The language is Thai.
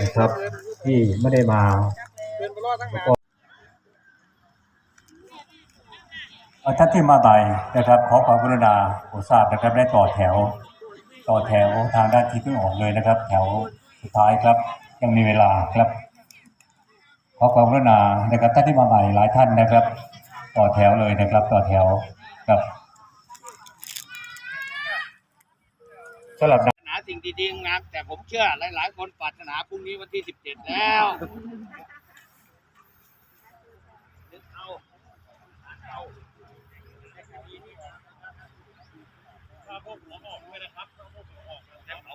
นะครับ ที่ไม่ได้มาเอ่อท่านที่มาใหม่นะครับ ขอความกรุณาโปรดทราบนะครับ ได้ต่อแถว ต่อแถวทางด้านทิศตะวันออกเลยนะครับ แถวสุดท้ายครับ ยังมีเวลาครับ ขอความกรุณานะครับท่านที่มาใหม่หลายท่านนะครับ ต่อแถวเลยนะครับ ต่อแถวครับสำหรับ สิ่งดีๆงามแต่ผมเชื่อหลาย ๆ คนปรารถนาพรุ่งนี้วันที่17แล้วเอาเอาถ้าพวกหัวออกด้วยนะครับถ้าพวกหัวออกแล้วเอา